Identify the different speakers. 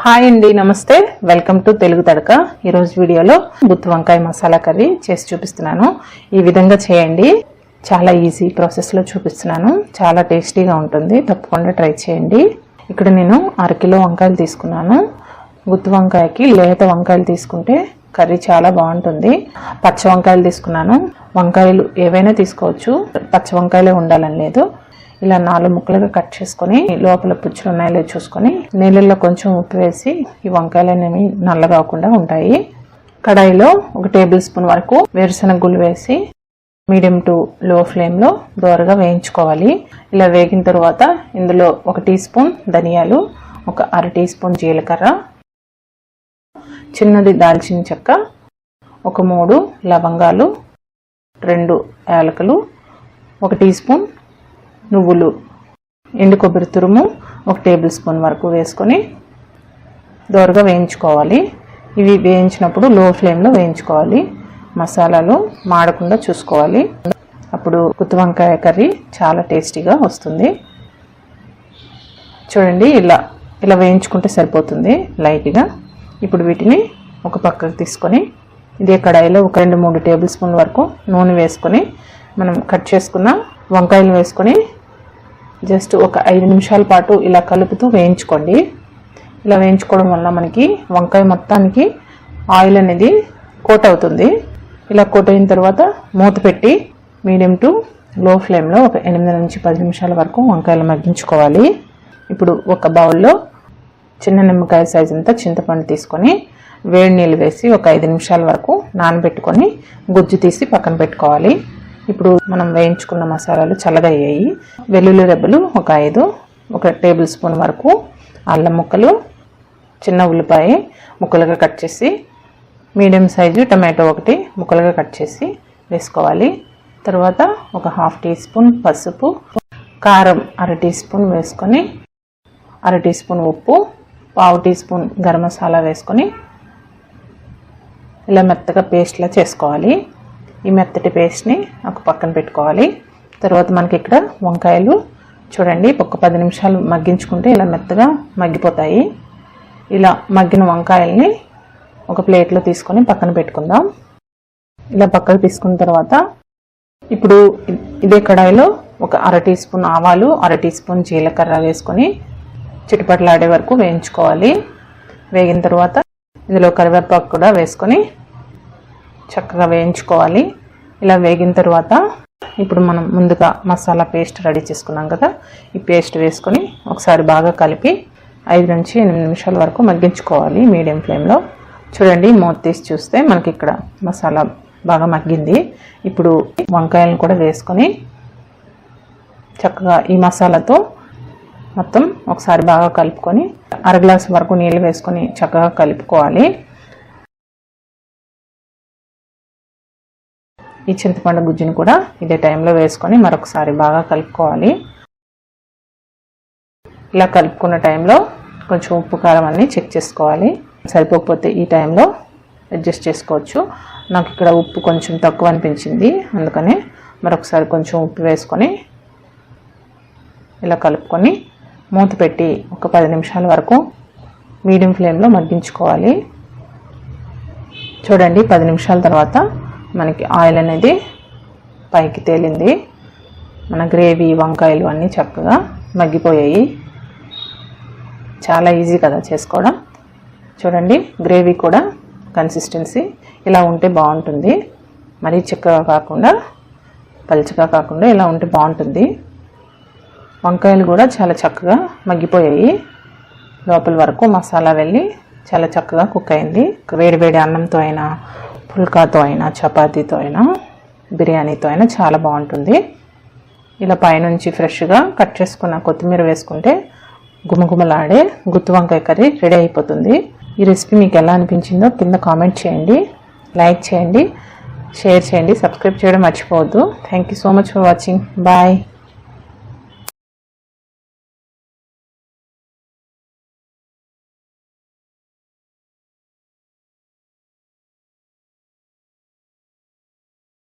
Speaker 1: Hi అండి నమస్తే. Welcome to Telugu Thadaka. ఈరోజు వీడియోలో గుత్తి వంకాయ మసాలా కర్రీ చేసి చూపిస్తున్నాను. ఈ విధంగా చేయండి. చాలా ఈజీ ప్రాసెస్లో చూపిస్తున్నాను. చాలా టేస్టీగా ఉంటుంది. తప్పకుండా ట్రై చేయండి. ఇక్కడ నేను అరకిలో వంకాయలు తీసుకున్నాను. గుత్తి వంకాయకి లేత వంకాయలు తీసుకుంటే కర్రీ చాలా బాగుంటుంది. పచ్చ వంకాయలు తీసుకున్నాను. వంకాయలు ఏవైనా తీసుకోవచ్చు. పచ్చ వంకాయలే ఉండాలని లేదు. ఇలా నాలుగు ముక్కలుగా కట్ చేసుకొని లోపల పుచ్చులు ఉన్నాయో లేదో చూసుకొని నీళ్ళల్లో కొంచెం ఉప్పు వేసి ఈ వంకాయలు అనేవి నల్లగాకుండా ఉంటాయి. కడాయిలో ఒక టేబుల్ స్పూన్ వరకు వేరుశనగ గుళ్ళు వేసి మీడియం టు లో ఫ్లేమ్లో దోరగా వేయించుకోవాలి. ఇలా వేగిన తర్వాత ఇందులో ఒక టీ స్పూన్ ధనియాలు ఒక అర టీ స్పూన్ జీలకర్ర చిన్నది దాల్చిన చెక్క ఒక మూడు లవంగాలు రెండు యాలకులు ఒక టీ స్పూన్ నువ్వులు ఎండు కొబ్బరి తురుము ఒక టేబుల్ స్పూన్ వరకు వేసుకొని దోరగా వేయించుకోవాలి. ఇవి వేయించినప్పుడు లో ఫ్లేమ్లో వేయించుకోవాలి. మసాలాలు మాడకుండా చూసుకోవాలి. అప్పుడు గుత్తి వంకాయ కర్రీ చాలా టేస్టీగా వస్తుంది. చూడండి ఇలా ఇలా వేయించుకుంటే సరిపోతుంది లైట్గా. ఇప్పుడు వీటిని ఒక పక్కకు తీసుకొని ఇదే కడాయిలో ఒక రెండు మూడు టేబుల్ స్పూన్ వరకు నూనె వేసుకొని మనం కట్ చేసుకున్న వంకాయలు వేసుకొని జస్ట్ ఒక ఐదు నిమిషాల పాటు ఇలా కలుపుతూ వేయించుకోండి. ఇలా వేయించుకోవడం వల్ల మనకి వంకాయ మొత్తానికి ఆయిల్ అనేది కోట్ అవుతుంది. ఇలా కోట్ అయిన తర్వాత మూత పెట్టి మీడియం టు లో ఫ్లేమ్లో ఒక ఎనిమిది నుంచి పది నిమిషాల వరకు వంకాయలు మగ్గించుకోవాలి. ఇప్పుడు ఒక బౌల్లో చిన్న నిమ్మకాయ సైజ్ అంతా చింతపండు తీసుకొని వేడి నీళ్ళు వేసి ఒక ఐదు నిమిషాల వరకు నానబెట్టుకొని గుజ్జు తీసి పక్కన పెట్టుకోవాలి. ఇప్పుడు మనం వేయించుకున్న మసాలాలు చల్లగా అయ్యాయి వెల్లుల్లి రెబ్బలు ఒక ఐదు ఒక టేబుల్ స్పూన్ వరకు అల్లం ముక్కలు చిన్న ఉల్లిపాయ ముక్కలుగా కట్ చేసి మీడియం సైజు టమాటో ఒకటి ముక్కలుగా కట్ చేసి వేసుకోవాలి. తర్వాత ఒక హాఫ్ టీ స్పూన్ పసుపు కారం అర టీ స్పూన్ వేసుకొని అర టీ స్పూన్ ఉప్పు పావు టీ స్పూన్ గరం మసాలా వేసుకొని ఇలా మెత్తగా పేస్ట్లా చేసుకోవాలి. ఈ మెత్తటి పేస్ట్ని ఒక పక్కన పెట్టుకోవాలి. తర్వాత మనకి ఇక్కడ వంకాయలు చూడండి ఒక పది నిమిషాలు మగ్గించుకుంటే ఇలా మెత్తగా మగ్గిపోతాయి. ఇలా మగ్గిన వంకాయల్ని ఒక ప్లేట్లో తీసుకొని పక్కన పెట్టుకుందాం. ఇలా పక్కకు తీసుకున్న తర్వాత ఇప్పుడు ఇదే కడాయిలో ఒక అర టీ స్పూన్ ఆవాలు అర టీ స్పూన్ జీలకర్ర వేసుకొని చిటిపట్లాడే వరకు వేయించుకోవాలి. వేగిన తర్వాత ఇందులో కరివేపాకు కూడా వేసుకొని చక్కగా వేయించుకోవాలి. ఇలా వేగిన తర్వాత ఇప్పుడు మనం ముందుగా మసాలా పేస్ట్ రెడీ చేసుకున్నాం కదా. ఈ పేస్ట్ వేసుకొని ఒకసారి బాగా కలిపి ఐదు నుంచి ఎనిమిది నిమిషాల వరకు మగ్గించుకోవాలి మీడియం ఫ్లేమ్లో చూడండి మూత తీసి చూస్తే మనకి ఇక్కడ మసాలా బాగా మగ్గింది. ఇప్పుడు వంకాయలను కూడా వేసుకొని చక్కగా ఈ మసాలాతో మొత్తం ఒకసారి బాగా కలుపుకొని అర గ్లాస్ వరకు నీళ్ళు వేసుకొని చక్కగా కలుపుకోవాలి. ఈ చింతపండు గుజ్జుని కూడా ఇదే టైంలో వేసుకొని మరొకసారి బాగా కలుపుకోవాలి. ఇలా కలుపుకున్న టైంలో కొంచెం ఉప్పు కారం అన్నీ చెక్ చేసుకోవాలి. సరిపోకపోతే ఈ టైంలో అడ్జస్ట్ చేసుకోవచ్చు. నాకు ఇక్కడ ఉప్పు కొంచెం తక్కువ అనిపించింది. అందుకనే మరొకసారి కొంచెం ఉప్పు వేసుకొని ఇలా కలుపుకొని మూత పెట్టి ఒక పది నిమిషాల వరకు మీడియం ఫ్లేమ్లో మగ్గించుకోవాలి. చూడండి పది నిమిషాల తర్వాత మనకి ఆయిల్ అనేది పైకి తేలింది. మన గ్రేవీ వంకాయలు అన్నీ చక్కగా మగ్గిపోయాయి. చాలా ఈజీ కదా చేసుకోవడం. చూడండి గ్రేవీ కూడా కన్సిస్టెన్సీ ఇలా ఉంటే బాగుంటుంది. మరీ చిక్కగా కాకుండా పలుచగా కాకుండా ఇలా ఉంటే బాగుంటుంది. వంకాయలు కూడా చాలా చక్కగా మగ్గిపోయాయి. లోపల వరకు మసాలా వెళ్ళి చాలా చక్కగా కుక్ అయింది. వేడి వేడి అన్నంతో అయినా పుల్కాతో అయినా చపాతీతో అయినా బిర్యానీతో అయినా చాలా బాగుంటుంది. ఇలా పైనుంచి ఫ్రెష్గా కట్ చేసుకున్న కొత్తిమీర వేసుకుంటే గుమగుమలాడే గుత్తి వంకాయ కర్రీ రెడీ అయిపోతుంది. ఈ రెసిపీ మీకు ఎలా అనిపించిందో కింద కామెంట్ చేయండి లైక్ చేయండి షేర్ చేయండి సబ్స్క్రైబ్ చేయడం మర్చిపోవద్దు. Thank you so much for watching bye